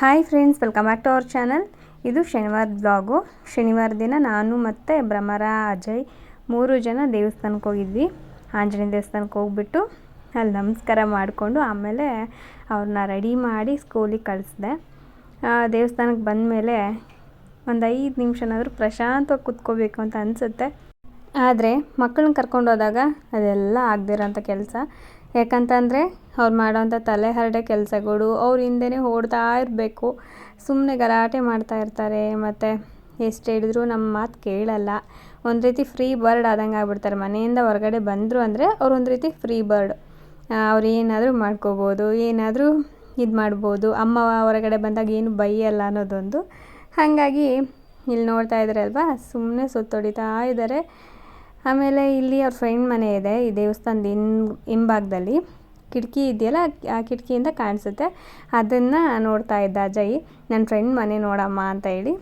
Hi friends welcome back to our channel ಇದು ಶನಿವಾರ blog ಶನಿವಾರ ದಿನ ನಾನು ಮತ್ತು ಭ್ರಮರ, ಅಜಯ್ ಮೂರು ಜನ ದೇವಸ್ಥಾನಕ್ಕೆ ಹೋಗಿದ್ವಿ. ಆಂಜನೇಯ ದೇವಸ್ಥಾನಕ್ಕೆ ಹೋಗ್ಬಿಟ್ಟು ಅಲ್ಲಿ ನಮಸ್ಕಾರ ಮಾಡಿಕೊಂಡು ಆಮೇಲೆ ಅವ್ರನ್ನ ರೆಡಿ ಮಾಡಿ ಸ್ಕೂಲಿಗೆ ಕಳಿಸ್ದೆ. ದೇವಸ್ಥಾನಕ್ಕೆ ಬಂದಮೇಲೆ ಒಂದು ಐದು ನಿಮಿಷನಾದರೂ ಪ್ರಶಾಂತವಾಗಿ ಕೂತ್ಕೋಬೇಕು ಅಂತ ಅನಿಸುತ್ತೆ. ಆದರೆ ಮಕ್ಕಳನ್ನ ಕರ್ಕೊಂಡು ಹೋದಾಗ ಅದೆಲ್ಲ ಆಗದಿರೋಂಥ ಕೆಲಸ. ಯಾಕಂತಂದರೆ ಅವ್ರು ಮಾಡೋವಂಥ ತಲೆಹರಟೆ ಕೆಲಸಗಳು, ಅವ್ರ ಹಿಂದೆನೇ ಓಡ್ತಾ ಇರಬೇಕು. ಸುಮ್ಮನೆ ಗಲಾಟೆ ಮಾಡ್ತಾ ಇರ್ತಾರೆ. ಮತ್ತು ಎಷ್ಟು ಹೇಳಿದ್ರು ನಮ್ಮ ಮಾತು ಕೇಳಲ್ಲ. ಒಂದು ರೀತಿ ಫ್ರೀ ಬರ್ಡ್ ಆದಂಗೆ ಆಗ್ಬಿಡ್ತಾರೆ. ಮನೆಯಿಂದ ಹೊರಗಡೆ ಬಂದರು ಅಂದರೆ ಅವ್ರು ಒಂದು ರೀತಿ ಫ್ರೀ ಬರ್ಡ್ ಅವ್ರು ಏನಾದರೂ ಮಾಡ್ಕೋಬೋದು, ಏನಾದರೂ ಇದು ಮಾಡ್ಬೋದು. ಅಮ್ಮ ಹೊರಗಡೆ ಬಂದಾಗ ಏನು ಬೈಯಲ್ಲ ಅನ್ನೋದೊಂದು. ಹಾಗಾಗಿ ಇಲ್ಲಿ ನೋಡ್ತಾ ಇದ್ದಾರಲ್ವಾ ಸುಮ್ಮನೆ ಸುತ್ತೊಡಿತಾ ಇದ್ದಾರೆ ಆಮೇಲೆ ಇಲ್ಲಿ ಅವ್ರ ಫ್ರೆಂಡ್ ಮನೆ ಇದೆ, ಈ ದೇವಸ್ಥಾನದ ಹಿಂ ಹಿಂಭಾಗದಲ್ಲಿ. ಕಿಟಕಿ ಇದೆಯಲ್ಲ, ಆ ಕಿಟಕಿಯಿಂದ ಕಾಣಿಸುತ್ತೆ. ಅದನ್ನು ನೋಡ್ತಾ ಇದ್ದ ಅಜಯ್ ನನ್ನ ಫ್ರೆಂಡ್ ಮನೆ ನೋಡಮ್ಮ ಅಂತ ಹೇಳಿ.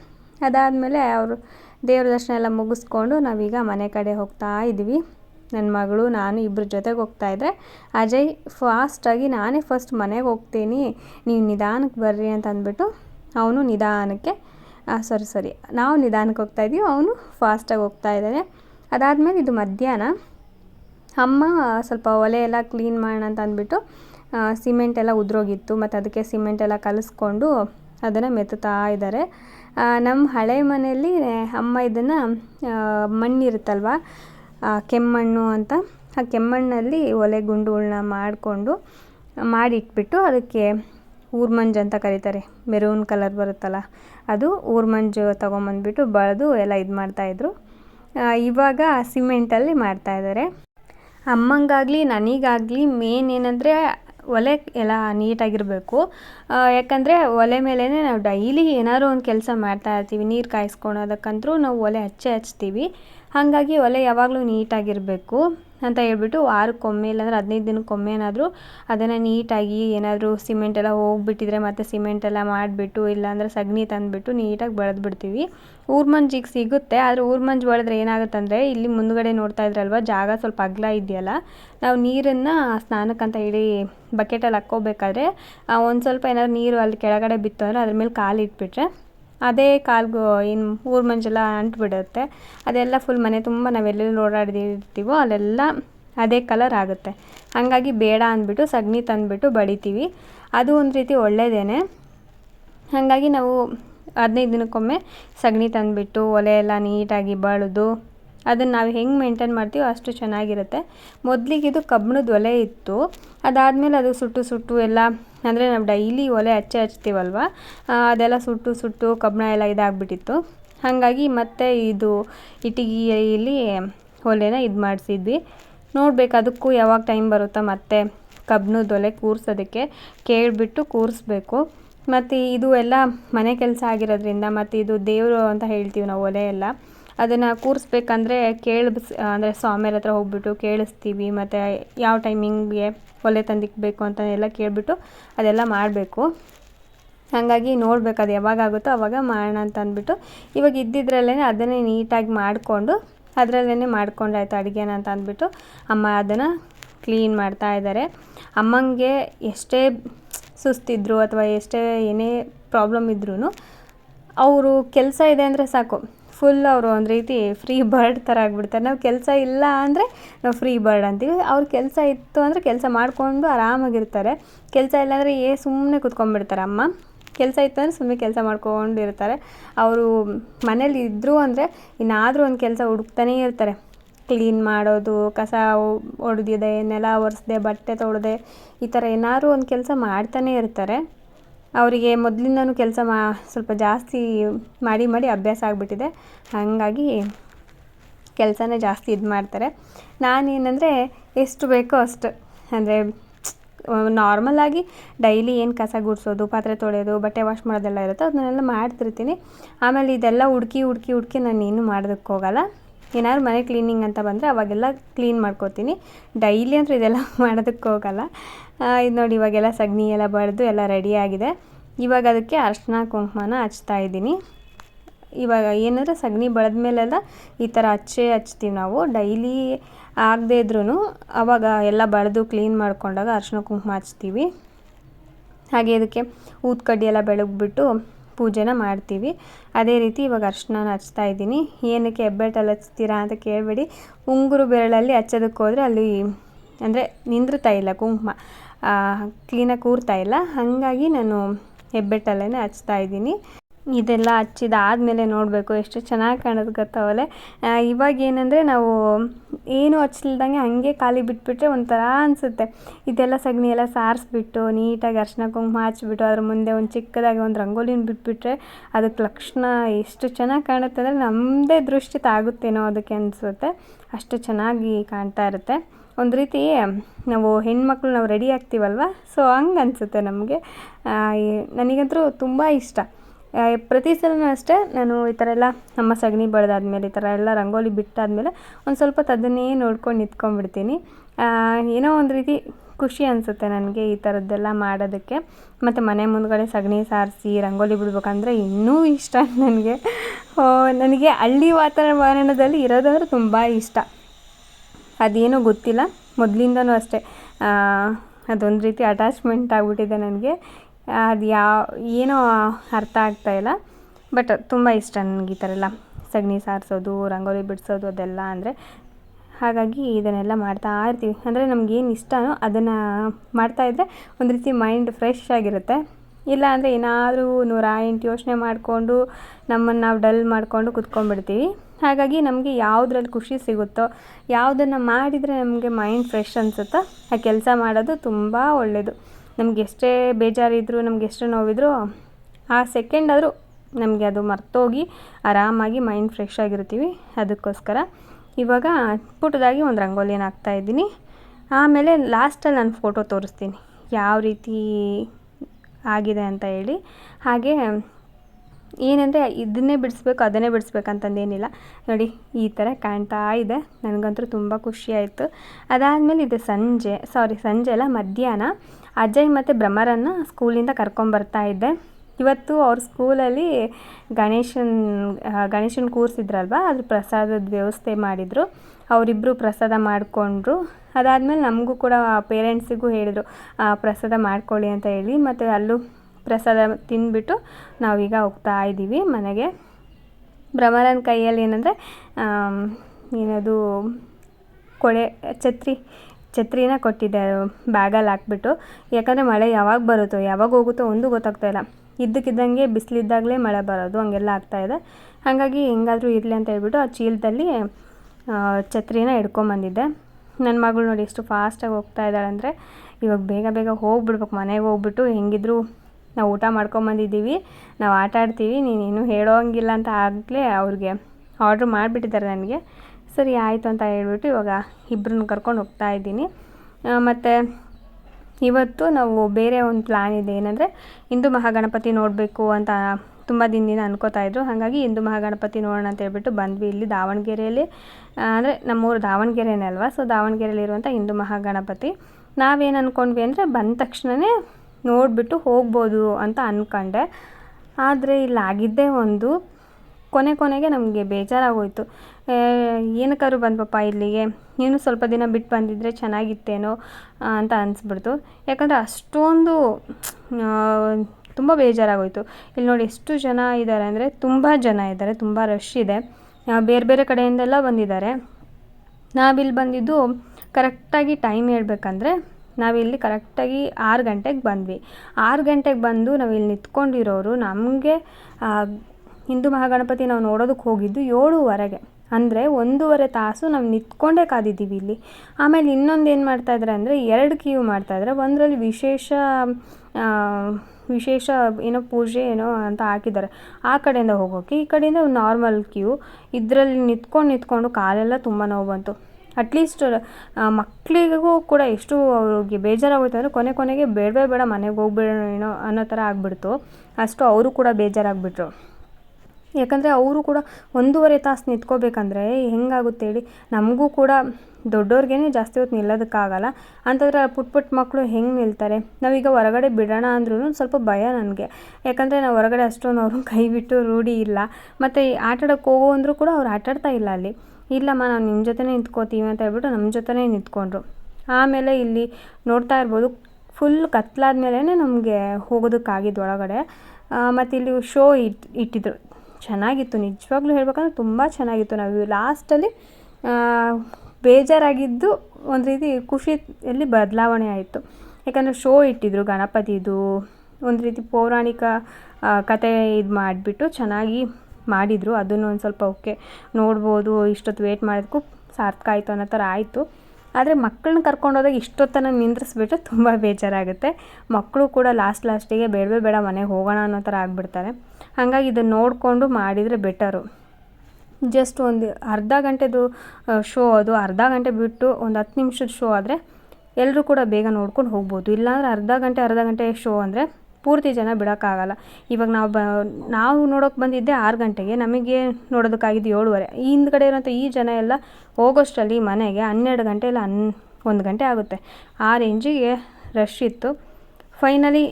ಅದಾದಮೇಲೆ ಅವರು ದೇವ್ರ ದರ್ಶನ ಎಲ್ಲ ಮುಗಿಸ್ಕೊಂಡು ನಾವೀಗ ಮನೆ ಕಡೆ ಹೋಗ್ತಾ ಇದ್ವಿ. ನನ್ನ ಮಗಳು, ನಾನು ಇಬ್ಬರ ಜೊತೆಗೆ ಹೋಗ್ತಾ ಇದ್ದರೆ ಅಜಯ್ ಫಾಸ್ಟಾಗಿ ನಾನೇ ಫಸ್ಟ್ ಮನೆಗೆ ಹೋಗ್ತೀನಿ. ನೀವು ನಿಧಾನಕ್ಕೆ ಬರ್ರಿ ಅಂತ ಅಂದ್ಬಿಟ್ಟು ಅವನು ನಿಧಾನಕ್ಕೆ ಸಾರಿ ಸಾರಿ. ನಾವು ನಿಧಾನಕ್ಕೆ ಹೋಗ್ತಾ ಇದ್ದೀವಿ ಅವನು ಫಾಸ್ಟಾಗಿ ಹೋಗ್ತಾ ಇದ್ದಾನೆ ಅದಾದಮೇಲೆ ಇದು ಮಧ್ಯಾಹ್ನ. ಅಮ್ಮ ಸ್ವಲ್ಪ ಒಲೆ ಎಲ್ಲ ಕ್ಲೀನ್ ಮಾಡೋಣ ಅಂತ ಅಂದ್ಬಿಟ್ಟು ಸಿಮೆಂಟ್ ಎಲ್ಲ ಉದುರೋಗಿತ್ತು. ಮತ್ತು ಅದಕ್ಕೆ ಸಿಮೆಂಟ್ ಎಲ್ಲ ಕಲಿಸ್ಕೊಂಡು ಅದನ್ನು ಮೆತ್ತುತ್ತಾ ಇದ್ದಾರೆ. ನಮ್ಮ ಹಳೆ ಮನೆಯಲ್ಲಿ ಅಮ್ಮ ಇದನ್ನು ಮಣ್ಣಿರುತ್ತಲ್ವ? ಕೆಮ್ಮಣ್ಣು ಅಂತ. ಆ ಕೆಮ್ಮಣ್ಣಲ್ಲಿ ಒಲೆ ಗುಂಡುಗಳನ್ನ ಮಾಡಿಕೊಂಡು, ಮಾಡಿಟ್ಬಿಟ್ಟು ಅದಕ್ಕೆ ಊರ್ಮಂಜ್ ಅಂತ ಕರೀತಾರೆ. ಮೆರೂನ್ ಕಲರ್ ಬರುತ್ತಲ್ಲ, ಅದು ಊರ್ಮಂಜು ತೊಗೊಂಬಂದ್ಬಿಟ್ಟು ಬಳಿದು ಎಲ್ಲ ಇದು ಮಾಡ್ತಾಯಿದ್ರು ಇವಾಗ ಸಿಮೆಂಟಲ್ಲಿ ಮಾಡ್ತಾಯಿದ್ದಾರೆ ಅಮ್ಮಂಗಾಗಲಿ, ನನಗಾಗಲಿ ಮೇನ್ ಏನಂದರೆ ಒಲೆ ಎಲ್ಲ ನೀಟಾಗಿರಬೇಕು. ಯಾಕಂದರೆ ಒಲೆ ಮೇಲೇ ನಾವು ಡೈಲಿ ಏನಾದ್ರು ಒಂದು ಕೆಲಸ ಮಾಡ್ತಾ ಇರ್ತೀವಿ. ನೀರು ಕಾಯಿಸ್ಕೊಳೋದಕ್ಕಂತೂ ನಾವು ಒಲೆ ಹಚ್ಚೇ ಹಚ್ತೀವಿ. ಹಾಗಾಗಿ ಒಲೆ ಯಾವಾಗಲೂ ನೀಟಾಗಿರಬೇಕು. ಅಂತ ಹೇಳ್ಬಿಟ್ಟು ವಾರಕ್ಕೊಮ್ಮೆ ಇಲ್ಲಾಂದ್ರೆ ಹದಿನೈದು ದಿನಕ್ಕೊಮ್ಮೆ ಏನಾದರೂ ಅದನ್ನು ನೀಟಾಗಿ ಏನಾದರೂ ಸಿಮೆಂಟ್ ಎಲ್ಲ ಹೋಗ್ಬಿಟ್ಟಿದ್ರೆ ಮತ್ತು ಸಿಮೆಂಟ್ ಎಲ್ಲ ಮಾಡಿಬಿಟ್ಟು ಇಲ್ಲಾಂದ್ರೆ ಸಗಣಿ ತಂದುಬಿಟ್ಟು ನೀಟಾಗಿ ಬಳದು ಬಿಡ್ತೀವಿ. ಊರ್ಮಂಜಿಗೆ ಸಿಗುತ್ತೆ, ಆದರೆ ಊರ್ಮಂಜು ಬಳಿದ್ರೆ ಏನಾಗುತ್ತಂದರೆ ಇಲ್ಲಿ ಮುಂದುಗಡೆ ನೋಡ್ತಾ ಇದ್ರಲ್ವ, ಜಾಗ ಸ್ವಲ್ಪ ಅಗಲ ಇದೆಯಲ್ಲ, ನಾವು ನೀರನ್ನು ಸ್ನಾನಕ್ಕಂತ ಹೇಳಿ ಬಕೆಟಲ್ಲಿ ಹಾಕ್ಕೋಬೇಕಾದ್ರೆ ಒಂದು ಸ್ವಲ್ಪ ಏನಾದ್ರು ನೀರು ಅಲ್ಲಿ ಕೆಳಗಡೆ ಬಿತ್ತು ಅಂದರೆ ಅದ್ರ ಮೇಲೆ ಕಾಲು ಇಟ್ಬಿಟ್ರೆ ಅದೇ ಕಾಲ್ಗು ಏನು ಊರು ಮಂಜೆಲ್ಲ ಅಂಟ್ಬಿಡುತ್ತೆ. ಅದೆಲ್ಲ ಫುಲ್ ಮನೆ ತುಂಬ ನಾವೆಲ್ಲೆಲ್ಲಿ ಓಡಾಡಿರ್ತೀವೋ ಅಲ್ಲೆಲ್ಲ ಅದೇ ಕಲರ್ ಆಗುತ್ತೆ. ಹಾಗಾಗಿ ಬೇಡ ಅಂದ್ಬಿಟ್ಟು, ಸಗಣಿ ತಂದುಬಿಟ್ಟು ಬಡಿತೀವಿ. ಅದು ಒಂದು ರೀತಿ ಒಳ್ಳೆಯದೇನೆ ಹಾಗಾಗಿ ನಾವು ಹದಿನೈದು ದಿನಕ್ಕೊಮ್ಮೆ ಸಗಣಿ ತಂದುಬಿಟ್ಟು ಒಲೆ ಎಲ್ಲ ನೀಟಾಗಿ ಬಳಿದು ಅದನ್ನು ನಾವು ಹೆಂಗೆ ಮೇಂಟೈನ್ ಮಾಡ್ತೀವೋ ಅಷ್ಟು ಚೆನ್ನಾಗಿರುತ್ತೆ. ಮೊದಲಿಗೆ ಇದು ಕಬ್ಬಿಣದ ಒಲೆ ಇತ್ತು. ಅದಾದಮೇಲೆ ಅದು ಸುಟ್ಟು ಸುಟ್ಟು ಎಲ್ಲ, ಅಂದರೆ ನಾವು ಡೈಲಿ ಒಲೆ ಹಚ್ಚೆ ಹಚ್ತೀವಲ್ವ ಅದೆಲ್ಲ ಸುಟ್ಟು ಸುಟ್ಟು ಕಬ್ಬಿಣ ಎಲ್ಲ ಇದಾಗ್ಬಿಟ್ಟಿತ್ತು. ಹಾಗಾಗಿ ಮತ್ತೆ ಇದು ಇಟ್ಟಿಗೆಯಲ್ಲಿ ಒಲೆನ ಇದು ಮಾಡಿಸಿದ್ವಿ. ನೋಡ್ಬೇಕು ಅದಕ್ಕೂ ಯಾವಾಗ ಟೈಮ್ ಬರುತ್ತೋ ಮತ್ತೆ ಕಬ್ಬಿಣದ ಒಲೆ ಕೂರಿಸೋದಕ್ಕೆ ಕೇಳಿಬಿಟ್ಟು ಕೂರಿಸ್ಬೇಕು. ಮತ್ತು ಇದು ಎಲ್ಲ ಮನೆ ಕೆಲಸ ಆಗಿರೋದ್ರಿಂದ ಮತ್ತು ಇದು ದೇವರು ಅಂತ ಹೇಳ್ತೀವಿ ನಾವು ಒಲೆ ಎಲ್ಲ. ಅದನ್ನು ಕೂರಿಸ್ಬೇಕಂದ್ರೆ ಕೇಳಿಸ್ ಅಂದರೆ ಸ್ವಾಮಿಯರ ಹತ್ರ ಹೋಗ್ಬಿಟ್ಟು ಕೇಳಿಸ್ತೀವಿ, ಮತ್ತು ಯಾವ ಟೈಮಿಂಗ್ಗೆ ಒಲೆ ತಂದಿಕ್ಬೇಕು ಅಂತ ಎಲ್ಲ ಕೇಳಿಬಿಟ್ಟು ಅದೆಲ್ಲ ಮಾಡಬೇಕು. ಹಾಗಾಗಿ ನೋಡ್ಬೇಕು ಅದು ಯಾವಾಗ ಅವಾಗ ಮಾಡೋಣ ಅಂತ ಅಂದ್ಬಿಟ್ಟು ಇವಾಗ ಇದ್ದಿದ್ರಲ್ಲೇ ಅದನ್ನೇ ನೀಟಾಗಿ ಮಾಡಿಕೊಂಡು ಅದರಲ್ಲೇ ಮಾಡ್ಕೊಂಡಾಯ್ತು ಅಡುಗೆನ ಅಂತ ಅಂದ್ಬಿಟ್ಟು ಅಮ್ಮ ಅದನ್ನು ಕ್ಲೀನ್ ಮಾಡ್ತಾ ಇದ್ದಾರೆ. ಅಮ್ಮಂಗೆ ಎಷ್ಟೇ ಸುಸ್ತಿದ್ರು ಅಥವಾ ಎಷ್ಟೇ ಏನೇ ಪ್ರಾಬ್ಲಮ್ ಇದ್ರೂ ಅವರು ಕೆಲಸ ಇದೆ ಅಂದರೆ ಸಾಕು. ಫುಲ್ ಅವರು ಒಂದು ರೀತಿ ಫ್ರೀ ಬರ್ಡ್ ಥರ ಆಗಿಬಿಡ್ತಾರೆ. ನಾವು ಕೆಲಸ ಇಲ್ಲ ಅಂದರೆ ನಾವು ಫ್ರೀ ಬರ್ಡ್ ಅಂತೀವಿ. ಅವ್ರ ಕೆಲಸ ಇತ್ತು ಅಂದರೆ ಕೆಲಸ ಮಾಡಿಕೊಂಡು ಆರಾಮಾಗಿರ್ತಾರೆ. ಕೆಲಸ ಇಲ್ಲ ಅಂದರೆ ಏ ಸುಮ್ಮನೆ ಕುತ್ಕೊಂಡ್ಬಿಡ್ತಾರೆ ಅಮ್ಮ. ಕೆಲಸ ಇತ್ತು ಅಂದರೆ ಸುಮ್ಮನೆ ಕೆಲಸ ಮಾಡ್ಕೊಂಡಿರ್ತಾರೆ. ಅವರು ಮನೇಲಿ ಇದ್ದರು ಅಂದರೆ ಇನ್ನಾದರೂ ಒಂದು ಕೆಲಸ ಹುಡುಕ್ತಾನೇ ಇರ್ತಾರೆ. ಕ್ಲೀನ್ ಮಾಡೋದು, ಕಸ ಹೊಡೆದಿದೆ ನೆಲ ಒರೆಸ್ದೆ, ಬಟ್ಟೆ ತೊಳೆದೆ, ಈ ಥರ ಏನಾದರೂ ಒಂದು ಕೆಲಸ ಮಾಡ್ತಾನೆ ಇರ್ತಾರೆ. ಅವರಿಗೆ ಮೊದಲಿಂದನೂ ಕೆಲಸ ಮಾ, ಸ್ವಲ್ಪ ಜಾಸ್ತಿ ಮಾಡಿ ಮಾಡಿ ಅಭ್ಯಾಸ ಆಗಿಬಿಟ್ಟಿದೆ. ಹಾಗಾಗಿ ಕೆಲಸನೇ ಜಾಸ್ತಿ ಇದು ಮಾಡ್ತಾರೆ. ನಾನೇನಂದರೆ ಎಷ್ಟು ಬೇಕೋ ಅಷ್ಟು. ಅಂದರೆ ನಾರ್ಮಲಾಗಿ ಡೈಲಿ ಏನು ಕಸ ಗುಡಿಸೋದು, ಪಾತ್ರೆ ತೊಳೆಯೋದು, ಬಟ್ಟೆ ವಾಶ್ ಮಾಡೋದೆಲ್ಲ ಇರುತ್ತೆ. ಅದನ್ನೆಲ್ಲ ಮಾಡ್ತಿರ್ತೀನಿ. ಆಮೇಲೆ ಇದೆಲ್ಲ ಹುಡುಕಿ ಹುಡುಕಿ ಹುಡುಕಿ ನಾನು ಏನು ಮಾಡೋದಕ್ಕೆ ಹೋಗಲ್ಲ ಏನಾದ್ರು ಮನೆ ಕ್ಲೀನಿಂಗ್ ಅಂತ ಬಂದರೆ ಅವಾಗೆಲ್ಲ ಕ್ಲೀನ್ ಮಾಡ್ಕೋತೀನಿ. ಡೈಲಿ ಅಂದರೆ ಇದೆಲ್ಲ ಮಾಡೋದಕ್ಕೆ ಹೋಗಲ್ಲ. ಇದು ನೋಡಿ ಇವಾಗೆಲ್ಲ ಸಗಣಿ ಎಲ್ಲ ಬಳಿದು ಎಲ್ಲ ರೆಡಿಯಾಗಿದೆ ಇವಾಗ ಅದಕ್ಕೆ ಅರ್ಶಿನ ಕುಂಕುಮನ ಹಚ್ತಾ ಇದ್ದೀನಿ. ಇವಾಗ ಏನಂದ್ರೆ ಸಗಣಿ ಬಳದ ಮೇಲೆಲ್ಲ ಈ ಥರ ಹಚ್ಚೇ ಹಚ್ತೀವಿ ನಾವು. ಡೈಲಿ ಆಗದೇ ಇದ್ರೂ ಅವಾಗ ಎಲ್ಲ ಬಳೆದು ಕ್ಲೀನ್ ಮಾಡ್ಕೊಂಡಾಗ ಅರ್ಶಿನ ಕುಂಕುಮ ಹಚ್ತೀವಿ. ಹಾಗೆ ಇದಕ್ಕೆ ಊದ್ಕಡ್ಡಿ ಎಲ್ಲ ಬೆಳಗ್ಬಿಟ್ಟು ಪೂಜೆನ ಮಾಡ್ತೀವಿ. ಅದೇ ರೀತಿ ಇವಾಗ ಅರ್ಶಿನ ಹಚ್ತಾ ಇದ್ದೀನಿ. ಏನಕ್ಕೆ ಹೆಬ್ಬೆಟ್ಟಲ್ಲಿ ಹಚ್ತೀರಾ ಅಂತ ಕೇಳಬೇಡಿ. ಉಂಗುರು ಬೆರಳಲ್ಲಿ ಹಚ್ಚೋದಕ್ಕೆ ಹೋದರೆ ಅಲ್ಲಿ ಅಂದರೆ ನಿಂದ್ರತಾ ಇಲ್ಲ ಕುಂಕುಮ. ಕ್ಲೀನಾಗಿ ಕೂರ್ತಾ ಇಲ್ಲ. ಹಾಗಾಗಿ ನಾನು ಹೆಬ್ಬೆಟ್ಟಲ್ಲೇ ಹಚ್ತಾ ಇದ್ದೀನಿ. ಇದೆಲ್ಲ ಹಚ್ಚಿದಾದ್ಮೇಲೆ ನೋಡಬೇಕು, ಎಷ್ಟು ಚೆನ್ನಾಗಿ ಕಾಣೋದು ಗೊತ್ತಾವಲೆ ಇವಾಗ ಏನಂದರೆ ನಾವು ಏನು ಹಚ್ಲಿಲ್ದಂಗೆ ಹಾಗೆ ಖಾಲಿ ಬಿಟ್ಬಿಟ್ರೆ ಒಂಥರ ಅನಿಸುತ್ತೆ. ಇದೆಲ್ಲ ಸಗಣಿ ಎಲ್ಲ ಸಾರಿಸ್ಬಿಟ್ಟು, ನೀಟಾಗಿ ಅರ್ಶಿನ ಕುಂಕುಮ ಹಚ್ಬಿಟ್ಟು, ಅದ್ರ ಮುಂದೆ ಒಂದು ಚಿಕ್ಕದಾಗಿ ಒಂದು ರಂಗೋಲಿನ ಬಿಟ್ಬಿಟ್ರೆ ಅದಕ್ಕೆ ಲಕ್ಷಣ ಎಷ್ಟು ಚೆನ್ನಾಗಿ ಕಾಣುತ್ತೆ ಅಂದರೆ ನಮ್ಮದೇ ದೃಷ್ಟಿ ತಾಗುತ್ತೇನೋ ಅದಕ್ಕೆ ಅನಿಸುತ್ತೆ. ಅಷ್ಟು ಚೆನ್ನಾಗಿ ಕಾಣ್ತಾ ಇರುತ್ತೆ. ಒಂದು ರೀತಿ ನಾವು ಹೆಣ್ಮಕ್ಳು ನಾವು ರೆಡಿ ಆಗ್ತೀವಲ್ವ? ಸೊ ಹಂಗೆ ಅನಿಸುತ್ತೆ ನಮಗೆ. ನನಗಂತೂ ತುಂಬ ಇಷ್ಟ. ಪ್ರತಿ ಸಲವೂ ಅಷ್ಟೇ ನಾನು ಈ ಥರ ಎಲ್ಲ ನಮ್ಮ ಸಗಣಿ ಬಳ್ದಾದ್ಮೇಲೆ ಈ ಥರ ಎಲ್ಲ ರಂಗೋಲಿ ಬಿಟ್ಟಾದಮೇಲೆ ಒಂದು ಸ್ವಲ್ಪ ಅದನ್ನೇ ನೋಡ್ಕೊಂಡು ನಿಂತ್ಕೊಂಡ್ಬಿಡ್ತೀನಿ. ಏನೋ ಒಂದು ರೀತಿ ಖುಷಿ ಅನಿಸುತ್ತೆ ನನಗೆ ಈ ಥರದ್ದೆಲ್ಲ ಮಾಡೋದಕ್ಕೆ. ಮತ್ತು ಮನೆ ಮುಂದ್ಗಡೆ ಸಗಣಿ ಸಾರಿಸಿ ರಂಗೋಲಿ ಬಿಡ್ಬೇಕಂದ್ರೆ ಇನ್ನೂ ಇಷ್ಟ ನನಗೆ. ನನಗೆ ಹಳ್ಳಿ ವಾತಾವರಣದಲ್ಲಿ ಇರೋದಂದ್ರೆ ತುಂಬ ಇಷ್ಟ. ಅದೇನೂ ಗೊತ್ತಿಲ್ಲ. ಮೊದಲಿಂದನೂ ಅಷ್ಟೇ. ಅದೊಂದು ರೀತಿ ಅಟ್ಯಾಚ್ಮೆಂಟ್ ಆಗಿಬಿಟ್ಟಿದೆ ನನಗೆ. ಅದು ಯಾವ, ಏನೋ ಅರ್ಥ ಆಗ್ತಾಯಿಲ್ಲ ಬಟ್ ತುಂಬ ಇಷ್ಟ ನನಗೆ ಈ ಥರ ಎಲ್ಲ. ಸಗಣಿ ಸಾರಿಸೋದು, ರಂಗೋಲಿ ಬಿಡಿಸೋದು ಅದೆಲ್ಲ ಅಂದರೆ. ಹಾಗಾಗಿ ಇದನ್ನೆಲ್ಲ ಮಾಡ್ತಾ ಇರ್ತೀವಿ. ಅಂದರೆ ಏನು ಇಷ್ಟನೋ ಅದನ್ನು ಮಾಡ್ತಾಯಿದ್ರೆ ಒಂದು ರೀತಿ ಮೈಂಡ್ ಫ್ರೆಶ್ ಆಗಿರುತ್ತೆ. ಇಲ್ಲ ಅಂದರೆ ಏನಾದರೂ ನೂರ ಎಂಟು ಯೋಚನೆ ಮಾಡಿಕೊಂಡು ನಮ್ಮನ್ನು ನಾವು ಡಲ್ ಮಾಡಿಕೊಂಡು ಕುತ್ಕೊಂಡ್ಬಿಡ್ತೀವಿ. ಹಾಗಾಗಿ ನಮಗೆ ಯಾವುದ್ರಲ್ಲಿ ಖುಷಿ ಸಿಗುತ್ತೋ, ಯಾವುದನ್ನು ಮಾಡಿದರೆ ನಮಗೆ ಮೈಂಡ್ ಫ್ರೆಶ್ ಅನಿಸುತ್ತೋ, ಆ ಕೆಲಸ ಮಾಡೋದು ತುಂಬ ಒಳ್ಳೆಯದು ನಮ್ಗೆ ಎಷ್ಟೇ ಬೇಜಾರಿದ್ರು, ನಮ್ಗೆ ಎಷ್ಟೇ ನೋವಿದ್ರು, ಆ ಸೆಕೆಂಡ್ ಆದರೂ ನಮಗೆ ಅದು ಮರ್ತೋಗಿ ಆರಾಮಾಗಿ ಮೈಂಡ್ ಫ್ರೆಶ್ ಆಗಿರ್ತೀವಿ. ಅದಕ್ಕೋಸ್ಕರ ಇವಾಗ ಪುಟ್ಟದಾಗಿ ಒಂದು ರಂಗೋಲಿನ ಹಾಕ್ತಾಯಿದ್ದೀನಿ ಆಮೇಲೆ ಲಾಸ್ಟಲ್ಲಿ ನಾನು ಫೋಟೋ ತೋರಿಸ್ತೀನಿ. ಯಾವ ರೀತಿ ಆಗಿದೆ ಅಂತ ಹೇಳಿ. ಹಾಗೆ ಏನಂದರೆ ಇದನ್ನೇ ಬಿಡಿಸ್ಬೇಕು, ಅದನ್ನೇ ಬಿಡಿಸ್ಬೇಕಂತಂದೇನಿಲ್ಲ ನೋಡಿ, ಈ ಥರ ಕಾಣ್ತಾ ಇದೆ. ನನಗಂತೂ ತುಂಬ ಖುಷಿ ಆಯಿತು. ಅದಾದಮೇಲೆ ಇದು ಸಂಜೆ ಸಾರಿ ಸಂಜೆ ಅಲ್ಲ, ಮಧ್ಯಾಹ್ನ. ಅಜಯ್ ಮತ್ತು ಭ್ರಮರನ್ನು ಸ್ಕೂಲಿಂದ ಕರ್ಕೊಂಬರ್ತಾ ಇದ್ದೆ. ಇವತ್ತು ಅವ್ರ ಸ್ಕೂಲಲ್ಲಿ ಗಣೇಶನ ಗಣೇಶನ ಕೂರಿಸಿದ್ರಲ್ವ ಅದ್ರ ಪ್ರಸಾದದ ವ್ಯವಸ್ಥೆ ಮಾಡಿದರು. ಅವರಿಬ್ಬರು ಪ್ರಸಾದ ಮಾಡಿಕೊಂಡ್ರು. ಅದಾದಮೇಲೆ ನಮಗೂ ಕೂಡ ಪೇರೆಂಟ್ಸಿಗೂ ಹೇಳಿದರು ಪ್ರಸಾದ ಮಾಡ್ಕೊಳ್ಳಿ ಅಂತ ಹೇಳಿ. ಮತ್ತು ಅಲ್ಲೂ ಪ್ರಸಾದ ತಿಂದುಬಿಟ್ಟು ನಾವೀಗ ಹೋಗ್ತಾ ಇದ್ದೀವಿ ಮನೆಗೆ. ಭ್ರಮರನ ಕೈಯಲ್ಲಿ ಏನಂದರೆ ಏನದು, ಕೊಳೆ, ಛತ್ರಿ ಛತ್ರಿನ ಕೊಟ್ಟಿದ್ದೆ ಬ್ಯಾಗಲ್ಲಿ ಹಾಕ್ಬಿಟ್ಟು. ಯಾಕಂದರೆ ಮಳೆ ಯಾವಾಗ ಬರುತ್ತೋ, ಯಾವಾಗ ಹೋಗುತ್ತೋ ಒಂದು ಗೊತ್ತಾಗ್ತಾ ಇಲ್ಲ. ಇದ್ದಕ್ಕಿದ್ದಂಗೆ ಬಿಸಿಲಿದ್ದಾಗಲೇ ಮಳೆ ಬರೋದು, ಹಂಗೆಲ್ಲ ಆಗ್ತಾಯಿದೆ ಹಾಗಾಗಿ ಹೆಂಗಾದರೂ ಇರಲಿ ಅಂತ ಹೇಳ್ಬಿಟ್ಟು ಆ ಚೀಲದಲ್ಲಿ ಛತ್ರಿನ ಹಿಡ್ಕೊಂಬಂದಿದ್ದೆ. ನನ್ನ ಮಗಳು ನೋಡಿ ಎಷ್ಟು ಫಾಸ್ಟಾಗಿ ಹೋಗ್ತಾ ಇದ್ದಾಳೆ ಅಂದರೆ, ಇವಾಗ ಬೇಗ ಬೇಗ ಹೋಗ್ಬಿಡ್ಬೇಕು, ಮನೆಗೆ ಹೋಗ್ಬಿಟ್ಟು ಹೆಂಗಿದ್ರು ನಾವು ಊಟ ಮಾಡ್ಕೊಂಬಂದಿದ್ದೀವಿ, ನಾವು ಆಟ ಆಡ್ತೀವಿ ನೀನೇನು ಹೇಳೋಂಗಿಲ್ಲ ಅಂತ ಆಗಲೇ ಅವ್ರಿಗೆ ಆರ್ಡ್ರ್ ಮಾಡಿಬಿಟ್ಟಿದ್ದಾರೆ ನನಗೆ. ಸರಿ ಆಯಿತು ಅಂತ ಹೇಳ್ಬಿಟ್ಟು ಇವಾಗ ಇಬ್ಬರನ್ನ ಕರ್ಕೊಂಡು ಹೋಗ್ತಾ ಇದ್ದೀನಿ. ಮತ್ತು ಇವತ್ತು ನಾವು ಬೇರೆ ಒಂದು ಪ್ಲ್ಯಾನ್ ಇದೆ. ಏನಂದರೆ ಹಿಂದೂ ಮಹಾಗಣಪತಿ ನೋಡಬೇಕು ಅಂತ ತುಂಬ ದಿನದಿಂದ ಅನ್ಕೋತಾ ಇದ್ರು. ಹಾಗಾಗಿ ಹಿಂದೂ ಮಹಾಗಣಪತಿ ನೋಡೋಣ ಅಂತ ಹೇಳ್ಬಿಟ್ಟು ಬಂದ್ವಿ ಇಲ್ಲಿ ದಾವಣಗೆರೆಯಲ್ಲಿ. ಅಂದರೆ ನಮ್ಮೂರು ದಾವಣಗೆರೆನೇ ಅಲ್ವಾ? ಸೊ ದಾವಣಗೆರೆಯಲ್ಲಿರುವಂಥ ಹಿಂದೂ ಮಹಾಗಣಪತಿ. ನಾವೇನು ಅಂದ್ಕೊಂಡ್ವಿ ಅಂದರೆ ಬಂದ ತಕ್ಷಣವೇ ನೋಡಿಬಿಟ್ಟು ಹೋಗ್ಬೋದು ಅಂತ ಅಂದ್ಕೊಂಡೆ ಆದರೆ ಇಲ್ಲಾಗಿದ್ದೇ ಒಂದು ಕೊನೆ ಕೊನೆಗೆ ನಮಗೆ ಬೇಜಾರಾಗೋಯ್ತು. ಏನಕ್ಕಾದ್ರು ಬಂದ್ವಪ್ಪ ಇಲ್ಲಿಗೆ? ನೀನು ಸ್ವಲ್ಪ ದಿನ ಬಿಟ್ಟು ಬಂದಿದ್ದರೆ ಚೆನ್ನಾಗಿತ್ತೇನೋ ಅಂತ ಅನಿಸ್ಬಿಡ್ತು. ಯಾಕಂದರೆ ಅಷ್ಟೊಂದು ತುಂಬ ಬೇಜಾರಾಗೋಯಿತು. ಇಲ್ಲಿ ನೋಡಿ ಎಷ್ಟು ಜನ ಇದ್ದಾರೆ ಅಂದರೆ ತುಂಬ ಜನ ಇದ್ದಾರೆ, ತುಂಬ ರಶ್ ಇದೆ. ಬೇರೆ ಬೇರೆ ಕಡೆಯಿಂದೆಲ್ಲ ಬಂದಿದ್ದಾರೆ. ನಾವಿಲ್ಲಿ ಬಂದಿದ್ದು ಕರೆಕ್ಟಾಗಿ ಟೈಮ್ ಹೇಳ್ಬೇಕಂದ್ರೆ, ನಾವಿಲ್ಲಿ ಕರೆಕ್ಟಾಗಿ ಆರು ಗಂಟೆಗೆ ಬಂದ್ವಿ. ಆರು ಗಂಟೆಗೆ ಬಂದು ನಾವಿಲ್ಲಿ ನಿಂತ್ಕೊಂಡಿರೋರು ನಮಗೆ ಹಿಂದೂ ಮಹಾಗಣಪತಿ ನಾವು ನೋಡೋದಕ್ಕೆ ಹೋಗಿದ್ದು ಏಳುವರೆಗೆ. ಅಂದರೆ ಒಂದೂವರೆ ತಾಸು ನಾವು ನಿಂತ್ಕೊಂಡೇ ಕಾದಿದ್ದೀವಿ ಇಲ್ಲಿ. ಆಮೇಲೆ ಇನ್ನೊಂದು ಏನು ಮಾಡ್ತಾಯಿದ್ದಾರೆ ಅಂದರೆ ಎರಡು ಕ್ಯೂ ಮಾಡ್ತಾಯಿದ್ದಾರೆ ಒಂದರಲ್ಲಿ ವಿಶೇಷ ವಿಶೇಷ ಏನೋ ಪೂಜೆ ಏನೋ ಅಂತ ಹಾಕಿದ್ದಾರೆ. ಆ ಕಡೆಯಿಂದ ಹೋಗೋಕ್ಕೆ ಈ ಕಡೆಯಿಂದ ನಾರ್ಮಲ್ ಕ್ಯೂ ಇದರಲ್ಲಿ ನಿಂತ್ಕೊಂಡು ನಿಂತ್ಕೊಂಡು ಕಾಲೆಲ್ಲ ತುಂಬ ನೋವು ಬಂತು. ಅಟ್ಲೀಸ್ಟ್ ಮಕ್ಕಳಿಗೂ ಕೂಡ ಎಷ್ಟು ಅವ್ರಿಗೆ ಬೇಜಾರಾಗೋಯ್ತು ಅಂದರೆ ಕೊನೆ ಕೊನೆಗೆ ಬೇಡವೇ ಬೇಡ ಮನೆಗೆ ಹೋಗ್ಬಿಡೋಣ ಏನೋ ಅನ್ನೋ ಥರ ಆಗಿಬಿಡ್ತು. ಅಷ್ಟು ಅವರು ಕೂಡ ಬೇಜಾರಾಗಿಬಿಟ್ರು. ಯಾಕಂದರೆ ಅವರು ಕೂಡ ಒಂದೂವರೆ ತಾಸು ನಿಂತ್ಕೋಬೇಕಂದ್ರೆ ಹೆಂಗಾಗುತ್ತೆ ಹೇಳಿ. ನಮಗೂ ಕೂಡ ದೊಡ್ಡವ್ರಿಗೇ ಜಾಸ್ತಿ ಹೊತ್ತು ನಿಲ್ಲೋದಕ್ಕಾಗಲ್ಲ. ಅಂತಂದರೆ ಪುಟ್ಟ ಪುಟ್ಟ ಮಕ್ಕಳು ಹೆಂಗೆ ನಿಲ್ತಾರೆ? ನಾವೀಗ ಹೊರಗಡೆ ಬಿಡೋಣ ಅಂದ್ರೂ ಸ್ವಲ್ಪ ಭಯ ನನಗೆ. ಯಾಕಂದರೆ ನಾವು ಹೊರಗಡೆ ಅಷ್ಟೊಂದು ಅವರು ಕೈ ಬಿಟ್ಟು ರೂಢಿ ಇಲ್ಲ. ಮತ್ತು ಆಟಾಡೋಕ್ಕೆ ಹೋಗೋ ಅಂದರೂ ಕೂಡ ಅವ್ರು ಆಟಾಡ್ತಾ ಇಲ್ಲ ಅಲ್ಲಿ. ಇಲ್ಲಮ್ಮ, ನಾವು ನಿಮ್ಮ ಜೊತೆನೇ ನಿಂತ್ಕೋತೀವಿ ಅಂತ ಹೇಳ್ಬಿಟ್ಟು ನಮ್ಮ ಜೊತೆನೇ ನಿಂತ್ಕೊಂಡ್ರು. ಆಮೇಲೆ ಇಲ್ಲಿ ನೋಡ್ತಾ ಇರ್ಬೋದು, ಫುಲ್ ಕತ್ಲಾದ್ಮೇಲೆ ನಮಗೆ ಹೋಗೋದಕ್ಕಾಗಿದ್ದು ಒಳಗಡೆ. ಮತ್ತು ಇಲ್ಲಿ ಶೋ ಇಟ್, ಇಟ್ಟಿದ್ರು. ಚೆನ್ನಾಗಿತ್ತು, ನಿಜವಾಗ್ಲೂ ಹೇಳ್ಬೇಕಂದ್ರೆ ತುಂಬ ಚೆನ್ನಾಗಿತ್ತು. ನಾವು ಲಾಸ್ಟಲ್ಲಿ ಬೇಜಾರಾಗಿದ್ದು ಒಂದು ರೀತಿ ಖುಷಿಯಲ್ಲಿ ಬದಲಾವಣೆ ಆಯಿತು. ಯಾಕಂದರೆ ಶೋ ಇಟ್ಟಿದ್ರು ಗಣಪತಿದು, ಒಂದು ರೀತಿ ಪೌರಾಣಿಕ ಕತೆ ಇದು ಮಾಡಿಬಿಟ್ಟು ಚೆನ್ನಾಗಿ ಮಾಡಿದರು. ಅದನ್ನು ಒಂದು ಸ್ವಲ್ಪ ಓಕೆ ನೋಡ್ಬೋದು, ಇಷ್ಟೊತ್ತು ವೇಟ್ ಮಾಡೋದಕ್ಕೂ ಸಾರ್ಥಕ ಆಯಿತು ಅನ್ನೋ ಥರ ಆಯಿತು. ಆದರೆ ಮಕ್ಕಳನ್ನ ಕರ್ಕೊಂಡೋದಾಗ ಇಷ್ಟೊತ್ತನ ನಿಂದ್ರಿಸ್ಬಿಟ್ರೆ ತುಂಬ ಬೇಜಾರಾಗುತ್ತೆ. ಮಕ್ಕಳು ಕೂಡ ಲಾಸ್ಟ್ ಲಾಸ್ಟಿಗೆ ಬೇಡವೇ ಬೇಡ ಮನೆಗೆ ಹೋಗೋಣ ಅನ್ನೋ ಥರ ಆಗಿಬಿಡ್ತಾರೆ. ಹಾಗಾಗಿ ಇದನ್ನು ನೋಡಿಕೊಂಡು ಮಾಡಿದರೆ ಬೆಟರು ಜಸ್ಟ್ ಒಂದು ಅರ್ಧ ಗಂಟೆದು ಶೋ ಅದು ಅರ್ಧ ಗಂಟೆ ಬಿಟ್ಟು ಒಂದು ಹತ್ತು ನಿಮಿಷದ ಶೋ ಆದರೆ ಎಲ್ಲರೂ ಕೂಡ ಬೇಗ ನೋಡ್ಕೊಂಡು ಹೋಗ್ಬೋದು. ಇಲ್ಲಾಂದ್ರೆ ಅರ್ಧ ಗಂಟೆ ಅರ್ಧ ಗಂಟೆ ಶೋ ಅಂದರೆ ಪೂರ್ತಿ ಜನ ಬಿಡೋಕ್ಕಾಗಲ್ಲ. ಇವಾಗ ನಾವು ಬ, ನಾವು ನೋಡೋಕೆ ಬಂದಿದ್ದೆ ಆರು ಗಂಟೆಗೆ, ನಮಗೆ ನೋಡೋದಕ್ಕಾಗಿದ್ದು ಏಳುವರೆ. ಈ ಹಿಂದ್ಗಡೆ ಇರೋಂಥ ಈ ಜನ ಎಲ್ಲ ಹೋಗೋಷ್ಟರಲ್ಲಿ ಮನೆಗೆ ಹನ್ನೆರಡು ಗಂಟೆ ಇಲ್ಲ ಹನ್, ಒಂದು ಗಂಟೆ ಆಗುತ್ತೆ. ಆ ರೇಂಜಿಗೆ ರಶ್ ಇತ್ತು. ಫೈನಲಿ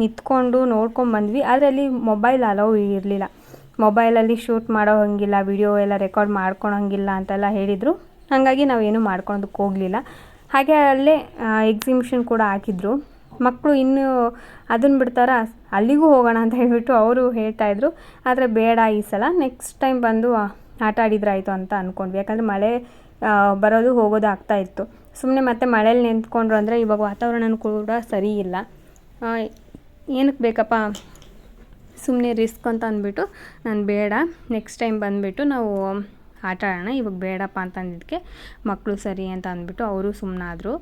ನಿಂತ್ಕೊಂಡು ನೋಡ್ಕೊಂಡು ಬಂದ್ವಿ. ಆದರೆ ಅಲ್ಲಿ ಮೊಬೈಲ್ ಅಲೋ ಇರಲಿಲ್ಲ. ಮೊಬೈಲಲ್ಲಿ ಶೂಟ್ ಮಾಡೋ ಹಂಗಿಲ್ಲ, ವಿಡಿಯೋ ಎಲ್ಲ ರೆಕಾರ್ಡ್ ಮಾಡ್ಕೊಳಂಗಿಲ್ಲ ಅಂತೆಲ್ಲ ಹೇಳಿದರು. ಹಾಗಾಗಿ ನಾವೇನು ಮಾಡ್ಕೊಳೋದಕ್ಕೆ ಹೋಗಲಿಲ್ಲ. ಹಾಗೆ ಅಲ್ಲೇ ಎಕ್ಸಿಬಿಷನ್ ಕೂಡ ಹಾಕಿದ್ರು. ಮಕ್ಕಳು ಇನ್ನೂ ಅದನ್ನು ಬಿಡ್ತಾರ? ಅಲ್ಲಿಗೂ ಹೋಗೋಣ ಅಂತ ಹೇಳಿಬಿಟ್ಟು ಅವರು ಹೇಳ್ತಾಯಿದ್ರು ಆದರೆ ಬೇಡ ಈ ಸಲ. ನೆಕ್ಸ್ಟ್ ಟೈಮ್ ಬಂದು ಆಟ ಆಡಿದ್ರಾಯಿತು ಅಂತ ಅಂದ್ಕೊಂಡ್ವಿ ಯಾಕಂದರೆ ಮಳೆ ಬರೋದು ಹೋಗೋದು ಆಗ್ತಾಯಿತ್ತು ಸುಮ್ಮನೆ ಮತ್ತೆ ಮಳೇಲಿ ನಿಂತ್ಕೊಂಡ್ರು ಅಂದರೆ ಇವಾಗ ವಾತಾವರಣ ಕೂಡ ಸರಿ ಇಲ್ಲ. ಏನಕ್ಕೆ ಬೇಕಪ್ಪ? ಸುಮ್ಮನೆ ರಿಸ್ಕ್ ಅಂತ ಅಂದ್ಬಿಟ್ಟು ನಾನು ಬೇಡ. ನೆಕ್ಸ್ಟ್ ಟೈಮ್ ಬಂದುಬಿಟ್ಟು ನಾವು ಆಟ ಆಡೋಣ, ಇವಾಗ ಬೇಡಪ್ಪ ಅಂತ ಅಂದಿದ್ದಕ್ಕೆ ಮಕ್ಕಳು ಸರಿ ಅಂತ ಅಂದ್ಬಿಟ್ಟು ಅವರು ಸುಮ್ಮನಾದರು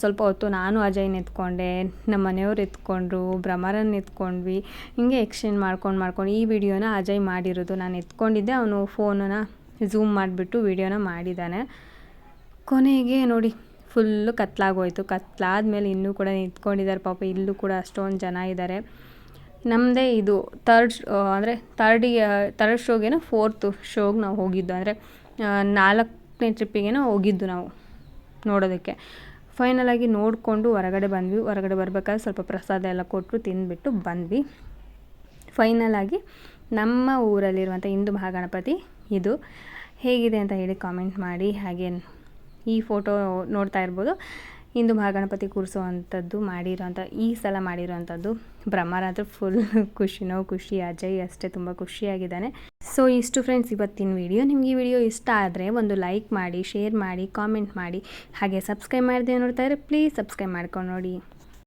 ಸ್ವಲ್ಪ ಹೊತ್ತು ನಾನು ಅಜಯ್ನ ಎತ್ಕೊಂಡೆ ನಮ್ಮ ಮನೆಯವ್ರು ಎತ್ಕೊಂಡ್ರು ಭ್ರಮರನ್ನ ಎತ್ಕೊಂಡ್ವಿ, ಹಿಂಗೆ ಎಕ್ಸ್ಚೇಂಜ್ ಮಾಡ್ಕೊಂಡು ಮಾಡ್ಕೊಂಡು ಈ ವಿಡಿಯೋನ ಅಜಯ್ ಮಾಡಿರೋದು. ನಾನು ಎತ್ಕೊಂಡಿದ್ದೆ, ಅವನು ಫೋನನ್ನ ಝೂಮ್ ಮಾಡಿಬಿಟ್ಟು ವಿಡಿಯೋನ ಮಾಡಿದ್ದಾನೆ ಕೊನೆಗೆ ನೋಡಿ ಫುಲ್ಲು ಕತ್ಲಾಗೋಯ್ತು. ಕತ್ಲಾದ್ಮೇಲೆ ಇನ್ನೂ ಕೂಡ ನಿಂತ್ಕೊಂಡಿದ್ದಾರೆ. ಪಾಪ ಇಲ್ಲೂ ಕೂಡ ಅಷ್ಟೊಂದು ಜನ ಇದ್ದಾರೆ. ನಮ್ಮದೇ ಇದು ತರ್ಡ್ ಅಂದರೆ ತರ್ಡಿಗೆ ತರ್ಡ್ ಶೋಗೇನೋ ಫೋರ್ತ್ ಶೋಗೆ ನಾವು ಹೋಗಿದ್ದು. ಅಂದರೆ ನಾಲ್ಕನೇ ಟ್ರಿಪ್ಪಿಗೇನೋ ಹೋಗಿದ್ದು ನಾವು ನೋಡೋದಕ್ಕೆ. ಫೈನಲಾಗಿ ನೋಡಿಕೊಂಡು ಹೊರಗಡೆ ಬಂದ್ವಿ. ಹೊರಗಡೆ ಬರಬೇಕಾದ್ರೆ ಸ್ವಲ್ಪ ಪ್ರಸಾದ ಎಲ್ಲ ಕೊಟ್ಟರು ತಿಂದುಬಿಟ್ಟು ಬಂದ್ವಿ. ಫೈನಲಾಗಿ ನಮ್ಮ ಊರಲ್ಲಿರುವಂಥ ಹಿಂದೂ ಮಹಾಗಣಪತಿ ಇದು. ಹೇಗಿದೆ ಅಂತ ಹೇಳಿ ಕಾಮೆಂಟ್ ಮಾಡಿ. ಹಾಗೆ ಈ ಫೋಟೋ ನೋಡ್ತಾ ಇರ್ಬೋದು. ಹಿಂದೂ ಮಹಾಗಣಪತಿ ಕೂರಿಸುವಂಥದ್ದು ಮಾಡಿರೋಂಥ ಈ ಸಲ ಮಾಡಿರೋವಂಥದ್ದು ಬ್ರಹ್ಮರಾತ್ರ ಫುಲ್ ಖುಷಿನೋ ಖುಷಿ, ಅಜಯ್ ಅಷ್ಟೇ ತುಂಬ ಖುಷಿಯಾಗಿದ್ದಾನೆ. ಸೊ ಇಷ್ಟು ಫ್ರೆಂಡ್ಸ್ ಇವತ್ತಿನ ವಿಡಿಯೋ ನಿಮಗೆ ಈ ವಿಡಿಯೋ ಇಷ್ಟ ಆದರೆ ಒಂದು ಲೈಕ್ ಮಾಡಿ ಶೇರ್ ಮಾಡಿ ಕಾಮೆಂಟ್ ಮಾಡಿ, ಹಾಗೆ ಸಬ್ಸ್ಕ್ರೈಬ್ ಮಾಡಿದೆ ನೋಡ್ತಾ ಇದ್ರೆ ಪ್ಲೀಸ್ ಸಬ್ಸ್ಕ್ರೈಬ್ ಮಾಡ್ಕೊಂಡು ನೋಡಿ.